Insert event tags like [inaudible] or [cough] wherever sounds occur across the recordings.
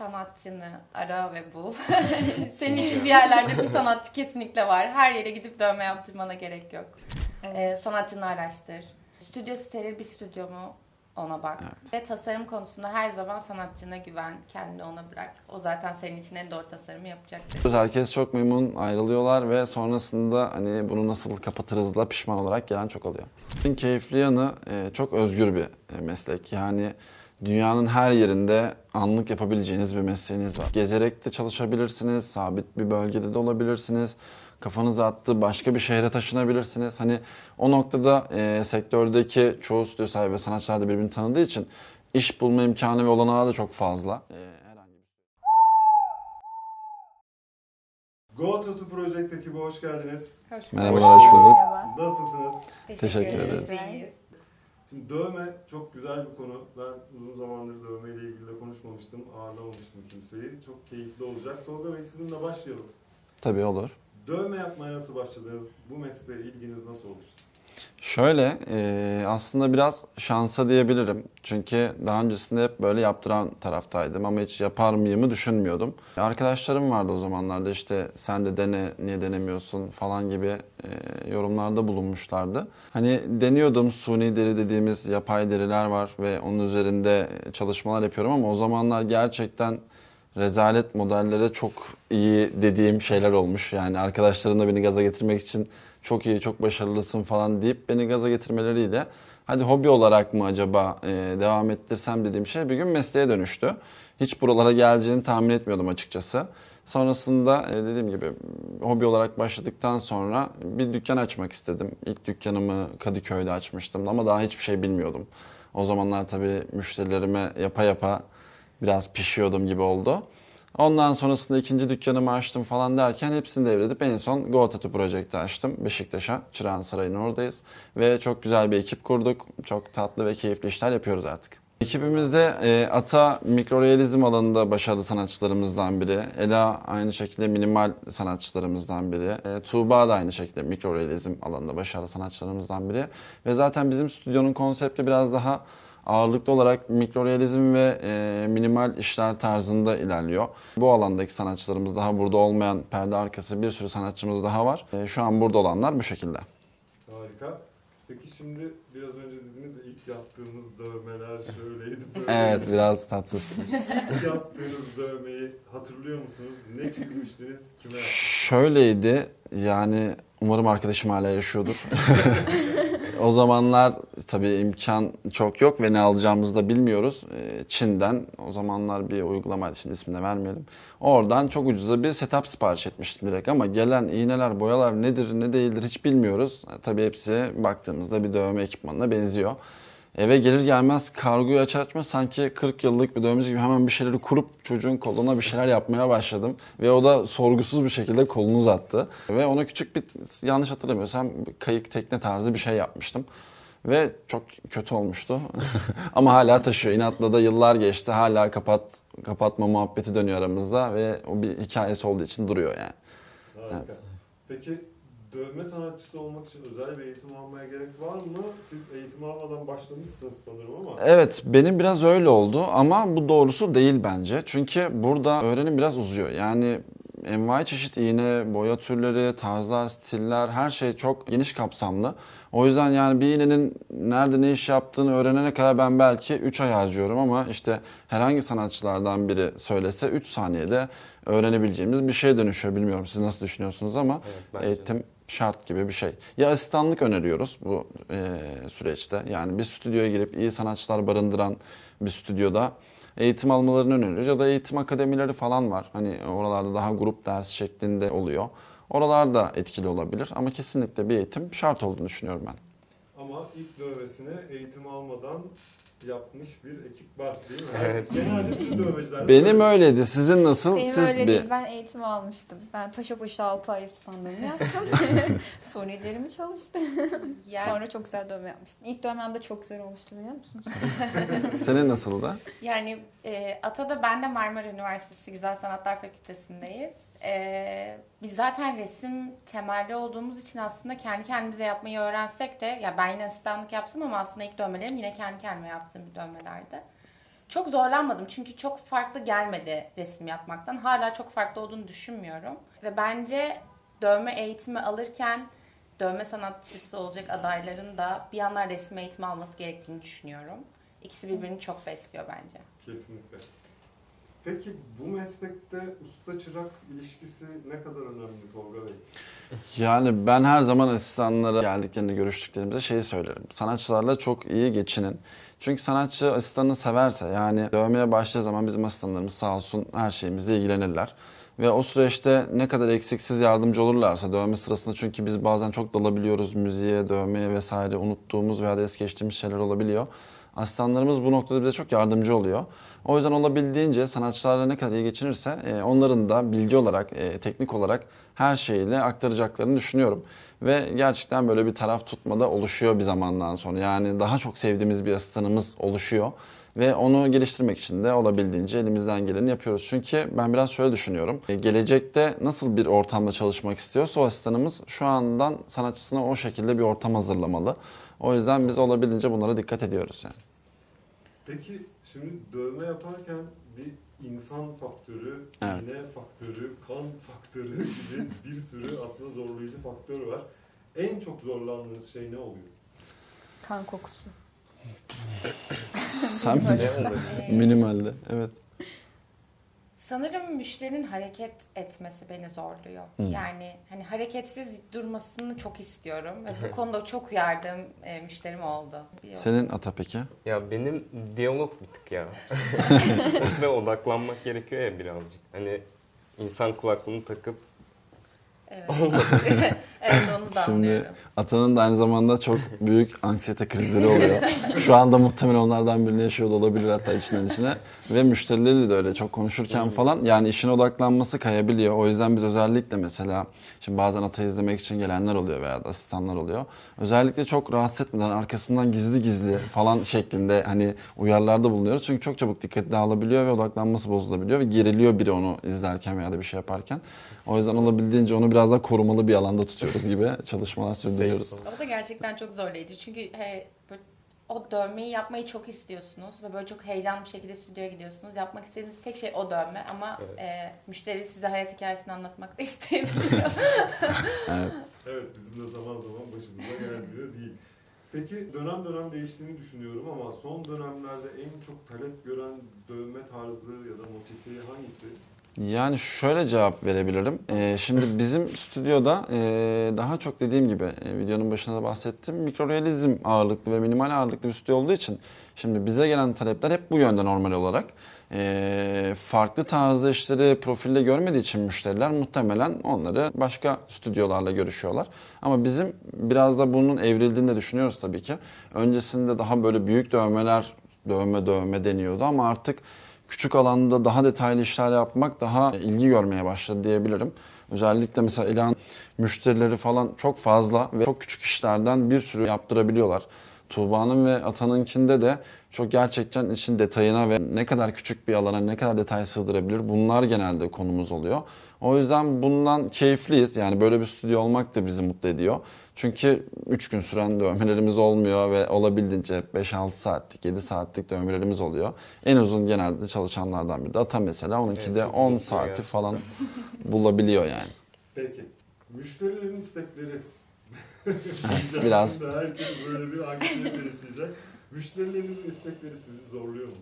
sanatçını ara ve bul. [laughs] Senin için bir yerlerde bir sanatçı kesinlikle var. Her yere gidip dövme yaptırmana gerek yok. Ee, sanatçını araştır. Stüdyo steril bir stüdyo mu? Ona bak. Ve tasarım konusunda her zaman sanatçına güven. Kendini ona bırak. O zaten senin için en doğru tasarımı yapacaktır. Herkes çok memnun ayrılıyorlar ve sonrasında hani bunu nasıl kapatırız da pişman olarak gelen çok oluyor. En keyifli yanı e, çok özgür bir e, meslek. Yani dünyanın her yerinde anlık yapabileceğiniz bir mesleğiniz var. Gezerek de çalışabilirsiniz, sabit bir bölgede de olabilirsiniz. Kafanız attı başka bir şehre taşınabilirsiniz. Hani o noktada e, sektördeki çoğu stüdyo sahibi ve sanatçılar da birbirini tanıdığı için iş bulma imkanı ve olanağı da çok fazla. E, herhangi bir Go To To Project ekibi hoş geldiniz. Merhabalar, hoş bulduk. Nasılsınız? Teşekkür ederiz. İyiyiz. Şimdi dövme çok güzel bir konu. Ben uzun zamandır dövme ile ilgili de konuşmamıştım, ağırlamamıştım kimseyi. Çok keyifli olacak. Tolga Bey sizinle başlayalım. Tabii olur. Dövme yapmaya nasıl başladınız? Bu mesleğe ilginiz nasıl oluştu? Şöyle e, aslında biraz şansa diyebilirim. Çünkü daha öncesinde hep böyle yaptıran taraftaydım ama hiç yapar mıyımı düşünmüyordum. Arkadaşlarım vardı o zamanlarda işte sen de dene niye denemiyorsun falan gibi e, yorumlarda bulunmuşlardı. Hani deniyordum suni deri dediğimiz yapay deriler var ve onun üzerinde çalışmalar yapıyorum ama o zamanlar gerçekten rezalet modellere çok iyi dediğim şeyler olmuş. Yani arkadaşlarım da beni gaza getirmek için çok iyi, çok başarılısın falan deyip beni gaza getirmeleriyle hadi hobi olarak mı acaba e, devam ettirsem dediğim şey bir gün mesleğe dönüştü. Hiç buralara geleceğini tahmin etmiyordum açıkçası. Sonrasında e, dediğim gibi hobi olarak başladıktan sonra bir dükkan açmak istedim. İlk dükkanımı Kadıköy'de açmıştım ama daha hiçbir şey bilmiyordum. O zamanlar tabii müşterilerime yapa yapa biraz pişiyordum gibi oldu. Ondan sonrasında ikinci dükkanımı açtım falan derken hepsini devredip en son Go Tattoo Project'i açtım. Beşiktaş'a, Çırağan Sarayı'nın oradayız. Ve çok güzel bir ekip kurduk. Çok tatlı ve keyifli işler yapıyoruz artık. Ekibimizde e, Ata mikrorealizm alanında başarılı sanatçılarımızdan biri. Ela aynı şekilde minimal sanatçılarımızdan biri. E, Tuğba da aynı şekilde mikrorealizm alanında başarılı sanatçılarımızdan biri. Ve zaten bizim stüdyonun konsepti biraz daha ağırlıklı olarak mikrorealizm ve e, minimal işler tarzında ilerliyor. Bu alandaki sanatçılarımız daha burada olmayan perde arkası bir sürü sanatçımız daha var. E, şu an burada olanlar bu şekilde. Harika. Peki şimdi biraz önce dediniz ya ilk yaptığımız dövmeler şöyleydi [laughs] böyleydi. Evet biraz tatsız. İlk yaptığınız dövmeyi hatırlıyor musunuz? Ne çizmiştiniz? Kime? Şöyleydi yani umarım arkadaşım hala yaşıyordur. [laughs] o zamanlar tabii imkan çok yok ve ne alacağımızı da bilmiyoruz. Ee, Çin'den o zamanlar bir uygulamaydı şimdi ismini vermeyelim. Oradan çok ucuza bir setup sipariş etmiştim direkt ama gelen iğneler, boyalar nedir ne değildir hiç bilmiyoruz. Tabii hepsi baktığımızda bir dövme ekipmanına benziyor. Eve gelir gelmez kargoyu açar açmaz sanki 40 yıllık bir dövmeci gibi hemen bir şeyleri kurup çocuğun koluna bir şeyler yapmaya başladım. Ve o da sorgusuz bir şekilde kolunu uzattı. Ve ona küçük bir yanlış hatırlamıyorsam kayık tekne tarzı bir şey yapmıştım. Ve çok kötü olmuştu. [laughs] Ama hala taşıyor. İnatla da yıllar geçti. Hala kapat kapatma muhabbeti dönüyor aramızda ve o bir hikayesi olduğu için duruyor yani. Harika. Evet. Peki dövme sanatçısı olmak için özel bir eğitim almaya gerek var mı? Siz eğitim almadan başlamışsınız sanırım ama. Evet benim biraz öyle oldu ama bu doğrusu değil bence. Çünkü burada öğrenim biraz uzuyor. Yani envai çeşit iğne, boya türleri, tarzlar, stiller her şey çok geniş kapsamlı. O yüzden yani bir iğnenin nerede ne iş yaptığını öğrenene kadar ben belki 3 ay harcıyorum ama işte herhangi sanatçılardan biri söylese 3 saniyede öğrenebileceğimiz bir şeye dönüşüyor. Bilmiyorum siz nasıl düşünüyorsunuz ama eğitim şart gibi bir şey. Ya asistanlık öneriyoruz bu e, süreçte. Yani bir stüdyoya girip iyi sanatçılar barındıran bir stüdyoda eğitim almalarını öneriyoruz. Ya da eğitim akademileri falan var. Hani oralarda daha grup ders şeklinde oluyor. Oralarda etkili olabilir ama kesinlikle bir eğitim şart olduğunu düşünüyorum ben. Ama ilk dövmesini eğitim almadan yapmış bir ekip var değil mi? Evet. Genelde bütün dövmeciler Benim öyleydi. Sizin nasıl? Benim Siz öyle bir değil. Ben eğitim almıştım. Ben paşa paşa 6 ay asistanlığımı yaptım. [laughs] Sunilerimi çalıştım. Yani, Sonra çok güzel dövme yapmıştım. İlk dövmem de çok güzel olmuştu biliyor musunuz? [laughs] senin nasıldı? yani e, Ata'da ben de Marmara Üniversitesi Güzel Sanatlar Fakültesindeyiz. E, biz zaten resim temelli olduğumuz için aslında kendi kendimize yapmayı öğrensek de ya ben yine asistanlık yaptım ama aslında ilk dövmelerim yine kendi kendime yaptığım bir. Çok zorlanmadım çünkü çok farklı gelmedi resim yapmaktan. Hala çok farklı olduğunu düşünmüyorum. Ve bence dövme eğitimi alırken dövme sanatçısı olacak adayların da bir yandan resim eğitimi alması gerektiğini düşünüyorum. İkisi birbirini çok besliyor bence. Kesinlikle. Peki bu meslekte usta çırak ilişkisi ne kadar önemli Tolga Bey? Yani ben her zaman asistanlara geldiklerinde görüştüklerimizde şeyi söylerim. Sanatçılarla çok iyi geçinin. Çünkü sanatçı asistanını severse yani dövmeye başladığı zaman bizim asistanlarımız sağ olsun her şeyimizle ilgilenirler. Ve o süreçte ne kadar eksiksiz yardımcı olurlarsa dövme sırasında çünkü biz bazen çok dalabiliyoruz müziğe, dövmeye vesaire unuttuğumuz veya da es geçtiğimiz şeyler olabiliyor. Asistanlarımız bu noktada bize çok yardımcı oluyor. O yüzden olabildiğince sanatçılarla ne kadar iyi geçinirse e, onların da bilgi olarak, e, teknik olarak her şeyle aktaracaklarını düşünüyorum. Ve gerçekten böyle bir taraf tutmada oluşuyor bir zamandan sonra. Yani daha çok sevdiğimiz bir asistanımız oluşuyor. Ve onu geliştirmek için de olabildiğince elimizden geleni yapıyoruz. Çünkü ben biraz şöyle düşünüyorum. E, Gelecekte nasıl bir ortamda çalışmak istiyorsa o asistanımız şu andan sanatçısına o şekilde bir ortam hazırlamalı. O yüzden biz olabildiğince bunlara dikkat ediyoruz yani. Peki şimdi dövme yaparken bir insan faktörü, Evet. iğne faktörü, kan faktörü [laughs] gibi bir sürü aslında zorlayıcı faktör var. En çok zorlandığınız şey ne oluyor? Kan kokusu. Sen mi? [laughs] Minimalde. Evet. Sanırım müşterinin hareket etmesi beni zorluyor. Hı. Yani hani hareketsiz durmasını çok istiyorum ve bu konuda çok yardım e, müşterim oldu. Senin ata peki? Ya benim diyalog bir tık ya. [laughs] o sıra odaklanmak gerekiyor ya birazcık. Hani insan kulaklığını takıp Evet. [laughs] evet onu da Şimdi anlıyorum. Atanın da aynı zamanda çok büyük anksiyete krizleri oluyor. [laughs] Şu anda muhtemelen onlardan birini yaşıyor da olabilir hatta içinden içine. Ve müşterileriyle de öyle çok konuşurken falan yani işine odaklanması kayabiliyor. O yüzden biz özellikle mesela şimdi bazen ata izlemek için gelenler oluyor veya da asistanlar oluyor. Özellikle çok rahatsız etmeden arkasından gizli gizli falan şeklinde hani uyarılarda bulunuyoruz. Çünkü çok çabuk dikkati dağılabiliyor ve odaklanması bozulabiliyor ve geriliyor biri onu izlerken veya da bir şey yaparken. O yüzden olabildiğince onu biraz daha korumalı bir alanda tutuyoruz gibi çalışmalar sürdürüyoruz. O da gerçekten çok zorlayıcı. Çünkü he, böyle o dövmeyi yapmayı çok istiyorsunuz ve böyle çok heyecanlı bir şekilde stüdyoya gidiyorsunuz. Yapmak istediğiniz tek şey o dövme ama Evet. e, müşteri size hayat hikayesini anlatmak da [laughs] isteyebiliyor. Evet bizim de zaman zaman başımıza gelmiyor değil. Peki dönem dönem değiştiğini düşünüyorum ama son dönemlerde en çok talep gören dövme tarzı ya da motifi hangisi? Yani şöyle cevap verebilirim. Ee, şimdi [laughs] bizim stüdyoda e, daha çok dediğim gibi e, videonun başında da bahsettim. Mikrorealizm ağırlıklı ve minimal ağırlıklı bir stüdyo olduğu için şimdi bize gelen talepler hep bu yönde normal olarak. Ee, farklı tarzda işleri profilde görmediği için müşteriler muhtemelen onları başka stüdyolarla görüşüyorlar. Ama bizim biraz da bunun evrildiğini de düşünüyoruz tabii ki. Öncesinde daha böyle büyük dövmeler, dövme dövme deniyordu ama artık küçük alanda daha detaylı işler yapmak daha ilgi görmeye başladı diyebilirim. Özellikle mesela ilan müşterileri falan çok fazla ve çok küçük işlerden bir sürü yaptırabiliyorlar. Tuğba'nın ve Atan'ınkinde de çok gerçekten işin detayına ve ne kadar küçük bir alana ne kadar detay sığdırabilir bunlar genelde konumuz oluyor. O yüzden bundan keyifliyiz. Yani böyle bir stüdyo olmak da bizi mutlu ediyor. Çünkü 3 gün süren dövmelerimiz olmuyor ve olabildiğince 5-6 saatlik, 7 saatlik dövmelerimiz oluyor. En uzun genelde çalışanlardan biri de Ata mesela. Onunki Evet, de çok 10 uzun süre saati gerçekten. falan bulabiliyor yani. Peki müşterilerin istekleri. Evet, biraz. Herkes böyle bir anksiyete yaşayacak. Müşterilerinizin istekleri sizi zorluyor mu?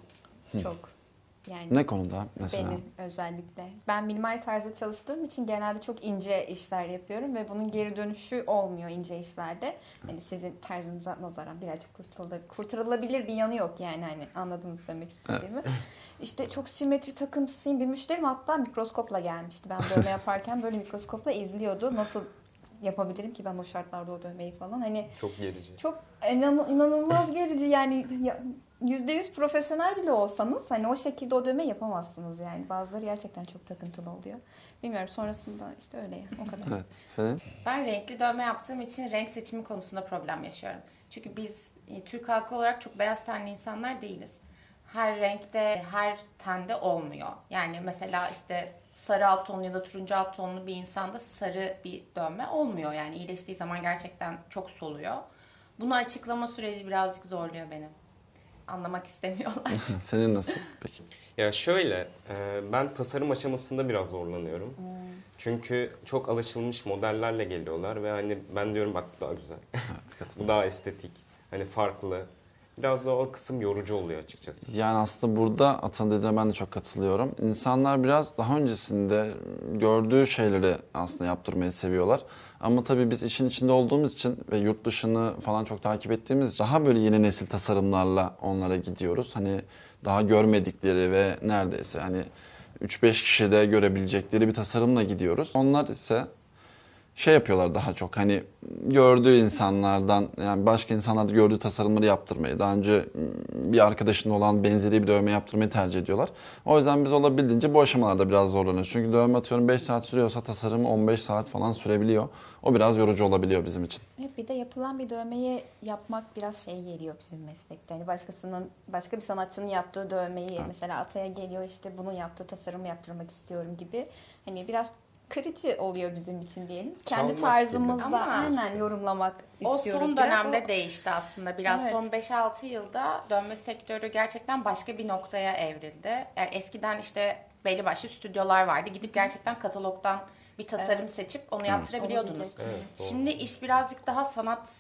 Çok. Yani Ne konuda mesela? Benim özellikle. Ben minimal tarzda çalıştığım için genelde çok ince işler yapıyorum ve bunun geri dönüşü olmuyor ince işlerde. Hani sizin tarzınıza nazaran birazcık kurtulabilir, kurtarılabilir bir yanı yok yani hani anladınız demek istediğimi. [laughs] İşte çok simetri takıntısıyım bir müşterim hatta mikroskopla gelmişti. Ben dövme yaparken böyle mikroskopla izliyordu. Nasıl yapabilirim ki ben o şartlarda o dövmeyi falan. Hani çok gerici. çok inan- inanılmaz gerici yani ya- %100 profesyonel bile olsanız hani o şekilde o dövme yapamazsınız yani. Bazıları gerçekten çok takıntılı oluyor. Bilmiyorum sonrasında işte öyle ya o kadar. [laughs] Evet. Senin? Ben renkli dövme yaptığım için renk seçimi konusunda problem yaşıyorum. Çünkü biz e, Türk halkı olarak çok beyaz tenli insanlar değiliz. Her renkte, her tende olmuyor. Yani mesela işte sarı alt tonlu ya da turuncu alt tonlu bir insanda sarı bir dövme olmuyor. Yani iyileştiği zaman gerçekten çok soluyor. Bunu açıklama süreci birazcık zorluyor beni. Anlamak istemiyorlar. [laughs] Senin nasıl peki? Ya şöyle, e, ben tasarım aşamasında biraz zorlanıyorum. Çünkü çok alışılmış modellerle geliyorlar ve hani ben diyorum bak bu daha güzel, Evet [laughs] katılıyorum. bu daha estetik, hani farklı. Biraz da o kısım yorucu oluyor açıkçası. Yani aslında burada Atan dediğine ben de çok katılıyorum. İnsanlar biraz daha öncesinde gördüğü şeyleri aslında yaptırmayı seviyorlar. Ama tabii biz işin içinde olduğumuz için ve yurt dışını falan çok takip ettiğimiz daha böyle yeni nesil tasarımlarla onlara gidiyoruz. Hani daha görmedikleri ve neredeyse hani 3-5 kişide görebilecekleri bir tasarımla gidiyoruz. Onlar ise şey yapıyorlar daha çok hani gördüğü insanlardan yani başka insanlarda gördüğü tasarımları yaptırmayı daha önce bir arkadaşının olan benzeri bir dövme yaptırmayı tercih ediyorlar. O yüzden biz olabildiğince bu aşamalarda biraz zorlanıyoruz. Çünkü dövme atıyorum 5 saat sürüyorsa tasarımı 15 saat falan sürebiliyor. O biraz yorucu olabiliyor bizim için. Evet, bir de yapılan bir dövmeyi yapmak biraz şey geliyor bizim meslekte. Hani başkasının, başka bir sanatçının yaptığı dövmeyi mesela Atay'a geliyor işte bunun yaptığı tasarımı yaptırmak istiyorum gibi. Hani biraz kırıcı oluyor bizim için diyelim. Kendi Çalmak gibi. tarzımızla Ama- aynen yorumlamak O istiyoruz. son biraz. dönemde O- değişti aslında. Biraz Evet. son 5-6 yılda dönme sektörü gerçekten başka bir noktaya evrildi. Yani eskiden işte belli başlı stüdyolar vardı. Gidip gerçekten katalogdan bir tasarım seçip onu yaptırabiliyordunuz. Evet, doğru. Şimdi iş birazcık daha sanat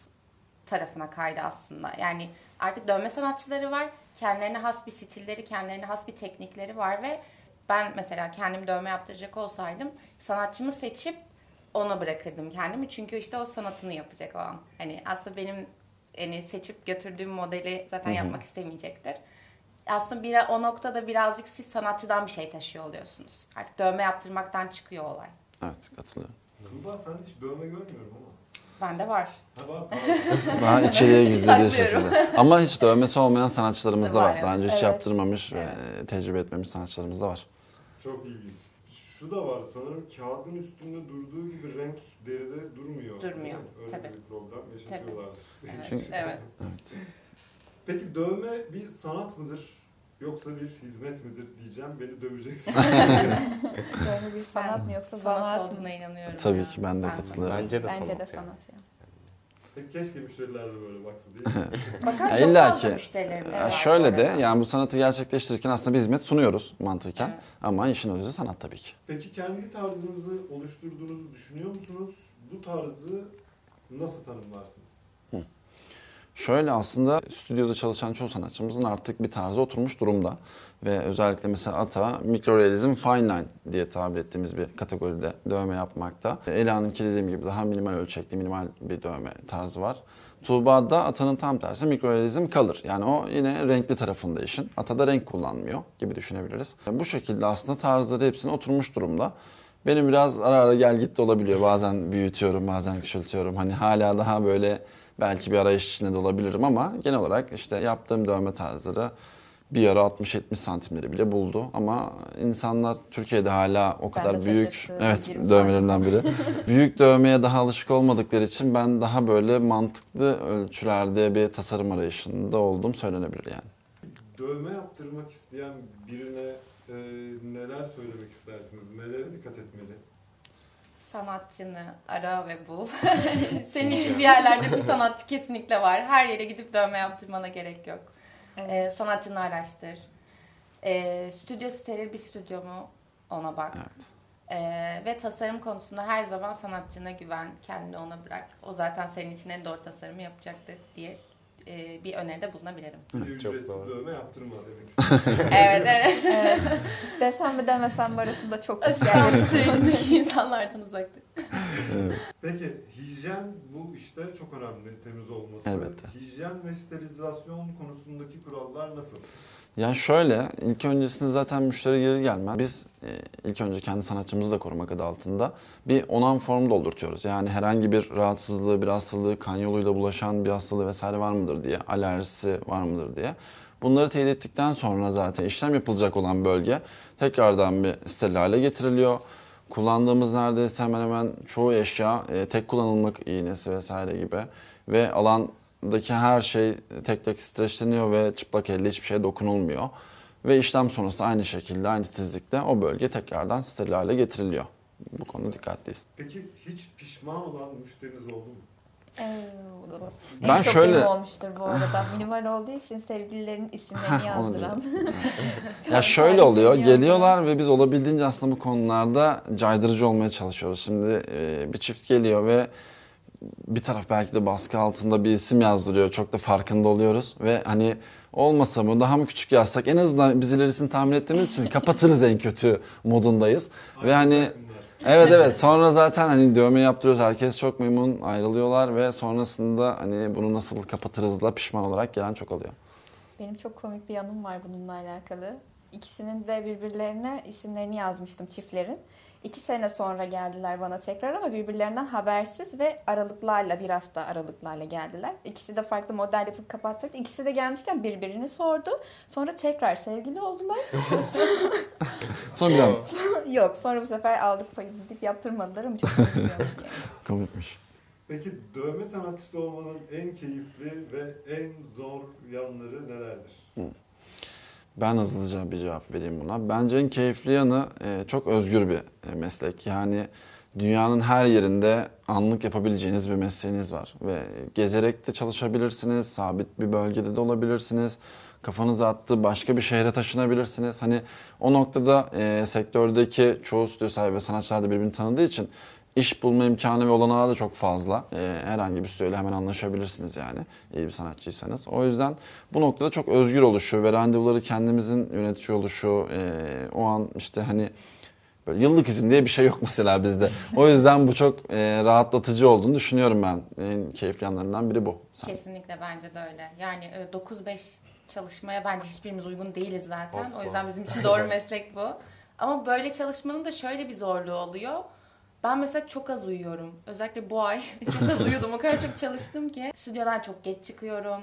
tarafına kaydı aslında. Yani artık dövme sanatçıları var. Kendilerine has bir stilleri, kendilerine has bir teknikleri var ve ben mesela kendim dövme yaptıracak olsaydım sanatçımı seçip ona bırakırdım kendimi. Çünkü işte o sanatını yapacak o an. Hani aslında benim yani seçip götürdüğüm modeli zaten yapmak istemeyecektir. Aslında bir, o noktada birazcık siz sanatçıdan bir şey taşıyor oluyorsunuz. Artık dövme yaptırmaktan çıkıyor olay. Evet katılıyorum. Tuğba sen hiç dövme görmüyorum ama. Bende var. Ha var. Daha [laughs] içeriye gizlediği şekilde. Ama hiç dövmesi olmayan sanatçılarımız da Var, var. Daha önce hiç evet. yaptırmamış ve Evet. tecrübe etmemiş sanatçılarımız da var. Çok ilginç. Şu da var sanırım kağıdın üstünde durduğu gibi renk deride durmuyor. Durmuyor? Öyle tabii. bir problem yaşatıyorlar. Evet. Çünkü- evet. Evet. Peki dövme bir sanat mıdır? Yoksa bir hizmet midir diyeceğim. Beni döveceksin. [laughs] Dövme bir sanat mı yoksa sanat zanaat mı? olduğuna inanıyorum. Tabii ya. ki ben de Ben katılıyorum. Bence de Bence sanat de yani. sanat ya. Peki keşke müşteriler de böyle baksa? [laughs] Bakar Ya çok illa fazla ki. müşterilerimiz Ya var şöyle de sonra. yani bu sanatı gerçekleştirirken aslında bir hizmet sunuyoruz mantıken. Evet. Ama işin özü sanat tabii ki. Peki kendi tarzınızı oluşturduğunuzu düşünüyor musunuz? Bu tarzı nasıl tanımlarsınız? Şöyle aslında stüdyoda çalışan çoğu sanatçımızın artık bir tarzı oturmuş durumda. Ve özellikle mesela Ata mikrorealizm fine line diye tabir ettiğimiz bir kategoride dövme yapmakta. Ela'nınki dediğim gibi daha minimal ölçekli, minimal bir dövme tarzı var. Tuğba'da Ata'nın tam tersi mikrorealizm kalır. Yani o yine renkli tarafında işin. Ata'da renk kullanmıyor gibi düşünebiliriz. Bu şekilde aslında tarzları hepsine oturmuş durumda. Benim biraz ara ara gel git de olabiliyor. Bazen büyütüyorum, bazen küçültüyorum. Hani hala daha böyle belki bir arayış içinde de olabilirim ama genel olarak işte yaptığım dövme tarzları bir ara 60-70 santimleri bile buldu. Ama insanlar Türkiye'de hala o kadar de büyük, evet 20 dövmelerimden biri. [laughs] büyük dövmeye daha alışık olmadıkları için ben daha böyle mantıklı ölçülerde bir tasarım arayışında olduğum söylenebilir yani. Dövme yaptırmak isteyen birine e, neler söylemek istersiniz? Nelere dikkat etmeli? Sanatçını ara ve bul. [laughs] Senin için bir yerlerde bir sanatçı kesinlikle var. Her yere gidip dövme yaptırmana gerek yok. Evet. Ee, sanatçını araştır. Ee, stüdyo steril bir stüdyo mu? Ona bak. Evet. Ee, ve tasarım konusunda her zaman sanatçına güven. Kendini ona bırak. O zaten senin için en doğru tasarımı yapacaktır diye e, bir öneride bulunabilirim. Çok ücretsiz doğru. dövme yaptırma demek [laughs] istiyorum. evet evet. Evet. Desem mi demesem mi arasında çok yani. sürecindeki insanlardan uzak dur. Peki hijyen bu işte çok önemli temiz olması. Elbette. Hijyen ve sterilizasyon konusundaki kurallar nasıl? Yani şöyle, ilk öncesinde zaten müşteri gelir gelmez biz e, ilk önce kendi sanatçımızı da korumak adı altında bir onan form doldurtuyoruz. Yani herhangi bir rahatsızlığı, bir hastalığı, kan yoluyla bulaşan bir hastalığı vesaire var mıdır diye, alerjisi var mıdır diye. Bunları teyit ettikten sonra zaten işlem yapılacak olan bölge tekrardan bir steril hale getiriliyor. Kullandığımız neredeyse hemen hemen çoğu eşya e, tek kullanımlık iğnesi vesaire gibi ve alandaki her şey tek tek streçleniyor ve çıplak elle hiçbir şeye dokunulmuyor. Ve işlem sonrası aynı şekilde aynı titizlikte o bölge tekrardan steril hale getiriliyor. Bu konuda dikkatliyiz. Peki hiç pişman olan müşteriniz oldu mu? Ee, Ben en çok şöyle- benim olmuştur bu arada. Minimal olduğu için sevgililerin [laughs] isimlerini yazdıran. [laughs] Ya [laughs] şöyle oluyor, geliyorlar ve biz olabildiğince aslında bu konularda caydırıcı olmaya çalışıyoruz. Şimdi e, bir çift geliyor ve bir taraf belki de baskı altında bir isim yazdırıyor. Çok da farkında oluyoruz ve hani olmasa mı daha mı küçük yazsak en azından biz ilerisini tahmin ettiğimiz için kapatırız en kötü modundayız. ve hani evet evet sonra zaten hani dövme yaptırıyoruz herkes çok memnun ayrılıyorlar ve sonrasında hani bunu nasıl kapatırız da pişman olarak gelen çok oluyor. Benim çok komik bir yanım var bununla alakalı. İkisinin de birbirlerine isimlerini yazmıştım çiftlerin. İki sene sonra geldiler bana tekrar ama birbirlerinden habersiz ve aralıklarla bir hafta aralıklarla geldiler. İkisi de farklı model yapıp kapattık. İkisi de gelmişken birbirini sordu. Sonra tekrar sevgili oldular. [laughs] Son bir Yok sonra bu sefer aldık payımızı deyip yaptırmadılar ama çok üzülüyorum yani. komikmiş. Peki dövme sanatçısı olmanın en keyifli ve en zor yanları nelerdir? Ben hızlıca bir cevap vereyim buna. Bence en keyifli yanı e, çok özgür bir e, meslek. Yani dünyanın her yerinde anlık yapabileceğiniz bir mesleğiniz var. Ve gezerek de çalışabilirsiniz, sabit bir bölgede de olabilirsiniz. Kafanızı attı başka bir şehre taşınabilirsiniz. Hani o noktada e, sektördeki çoğu stüdyo sahibi sanatçılar da birbirini tanıdığı için iş bulma imkanı ve olanağı da çok fazla. Ee, herhangi bir stüdyoyla hemen anlaşabilirsiniz yani iyi bir sanatçıysanız. O yüzden bu noktada çok özgür oluşu ve randevuları kendimizin yönetiyor oluşu, e, o an işte hani böyle yıllık izin diye bir şey yok [laughs] mesela bizde. O yüzden bu çok e, rahatlatıcı olduğunu düşünüyorum ben. En keyifli yanlarından biri bu. Sen- Kesinlikle bence de öyle. Yani e, 9-5 çalışmaya bence hiçbirimiz uygun değiliz zaten. Asla. O yüzden bizim için [laughs] doğru meslek bu. Ama böyle çalışmanın da şöyle bir zorluğu oluyor. Ben mesela çok az uyuyorum. Özellikle bu ay [laughs] çok az uyudum. O kadar çok çalıştım ki. Stüdyodan çok geç çıkıyorum.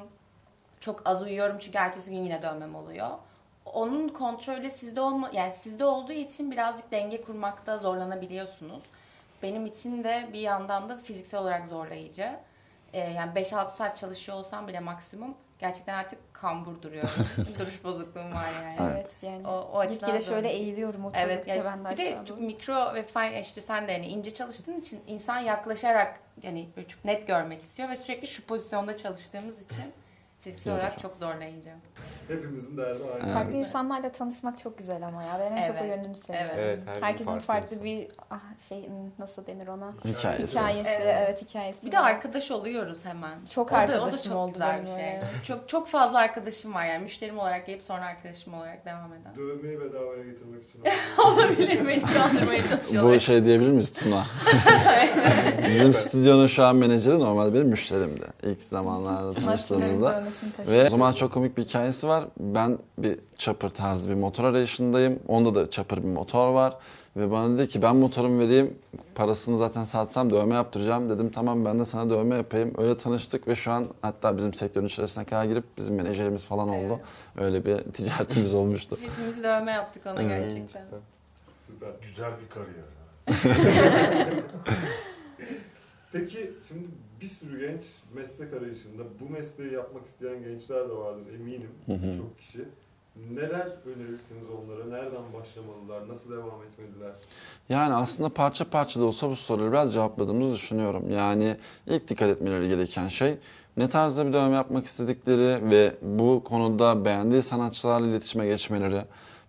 Çok az uyuyorum çünkü ertesi gün yine dönmem oluyor. Onun kontrolü sizde olma yani sizde olduğu için birazcık denge kurmakta zorlanabiliyorsunuz. Benim için de bir yandan da fiziksel olarak zorlayıcı. Ee, yani 5-6 saat çalışıyor olsam bile maksimum gerçekten artık kambur duruyorum. [laughs] Duruş bozukluğum var yani. Evet. Evet yani. O, o açıdan Gitgide şöyle eğiliyorum oturdukça Evet yani ben de bir de çok mikro ve fine işte sen de hani ince çalıştığın için insan yaklaşarak yani böyle çok net görmek istiyor ve sürekli şu pozisyonda çalıştığımız için Doğru olarak hocam. çok zorlayıcı. Hepimizin derdi aynı. Evet. Farklı insanlarla tanışmak çok güzel ama ya. Ben en çok o Evet. yönünü seviyorum. Evet, her gün Herkesin farklı farklı bir ah, şey hmm, nasıl denir ona? Hikayesi. Hikayesi, Evet. evet, hikayesi. Bir de arkadaş oluyoruz hemen. Çok O da- o da arkadaşım çok oldu güzel bir şey. [laughs] Çok çok fazla arkadaşım var yani müşterim olarak gelip sonra arkadaşım olarak devam eden. Dövmeyi bedavaya getirmek için [laughs] Olabilir beni kandırmaya çalışıyorlar. Bu şey diyebilir miyiz Tuna? [laughs] Bizim stüdyonun şu an menajeri normalde benim müşterimdi. İlk zamanlarda tanıştığımızda. Ve o zaman çok komik bir hikayesi var. Ben bir chopper tarzı bir motor arayışındayım. Onda da chopper bir motor var. Ve bana dedi ki ben motorumu vereyim. Parasını zaten satsam dövme yaptıracağım. Dedim tamam ben de sana dövme yapayım. Öyle tanıştık ve şu an hatta bizim sektörün içerisine kadar girip bizim menajerimiz falan oldu. Öyle bir [laughs] ticaretimiz olmuştu. Hepimiz dövme yaptık ona gerçekten. Süper. Güzel bir kariyer. [laughs] Peki şimdi bir sürü genç meslek arayışında bu mesleği yapmak isteyen gençler de vardır eminim. Hı hı. Çok kişi. Neler önerirsiniz onlara? Nereden başlamalılar? Nasıl devam etmeliler? Yani aslında parça parça da olsa bu soruyu biraz cevapladığımızı düşünüyorum. Yani ilk dikkat etmeleri gereken şey ne tarzda bir dövme yapmak istedikleri ve bu konuda beğendiği sanatçılarla iletişime geçmeleri.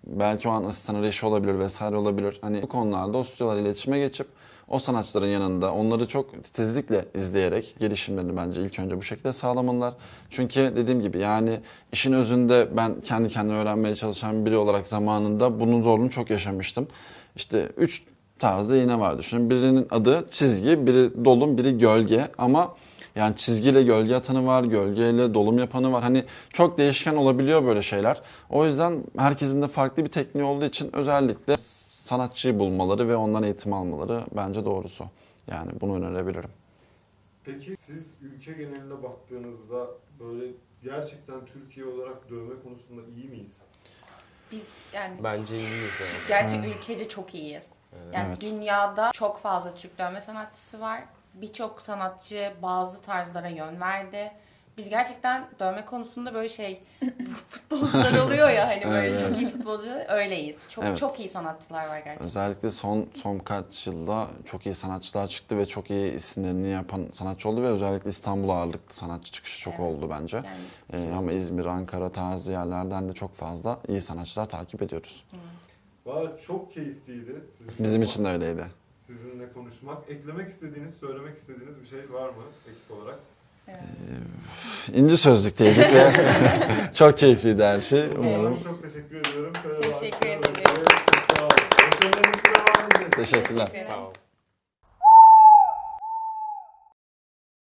Belki o an asistan arayışı olabilir vesaire olabilir. Hani bu konularda o stüdyolarla iletişime geçip o sanatçıların yanında onları çok titizlikle izleyerek gelişimlerini bence ilk önce bu şekilde sağlamalılar. Çünkü dediğim gibi yani işin özünde ben kendi kendime öğrenmeye çalışan biri olarak zamanında bunun zorluğunu çok yaşamıştım. İşte üç tarzda iğne var düşünün. Birinin adı çizgi, biri dolum, biri gölge ama yani çizgiyle gölge atanı var, gölgeyle dolum yapanı var. Hani çok değişken olabiliyor böyle şeyler. O yüzden herkesin de farklı bir tekniği olduğu için özellikle sanatçıyı bulmaları ve ondan eğitim almaları bence doğrusu. Yani bunu önerebilirim. Peki siz ülke geneline baktığınızda böyle gerçekten Türkiye olarak dövme konusunda iyi miyiz? Biz yani Bence iyiyiz yani. gerçek ülkece çok iyiyiz. Yani Evet. dünyada çok fazla Türk dövme sanatçısı var. Birçok sanatçı bazı tarzlara yön verdi. Biz gerçekten dövme konusunda böyle şey [laughs] futbolcular oluyor ya hani böyle Evet, çok iyi futbolcu öyleyiz. Çok Evet. çok iyi sanatçılar var gerçekten. Özellikle son son kaç yılda çok iyi sanatçılar çıktı ve çok iyi isimlerini yapan sanatçı oldu ve özellikle İstanbul ağırlıklı sanatçı çıkışı çok Evet. oldu bence. Yani Ee, ama İzmir, Ankara tarzı yerlerden de çok fazla iyi sanatçılar takip ediyoruz. Valla çok keyifliydi. Sizinle Bizim için de öyleydi. Sizinle konuşmak. Eklemek istediğiniz, söylemek istediğiniz bir şey var mı ekip olarak? Evet. İnci sözlükteydik ve [laughs] çok keyifliydi her şey. Umarım. çok teşekkür ediyorum. Şöyle Teşekkür ederim. Çok sağ olun. Teşekkürler. Teşekkür ederim. Sağ ol.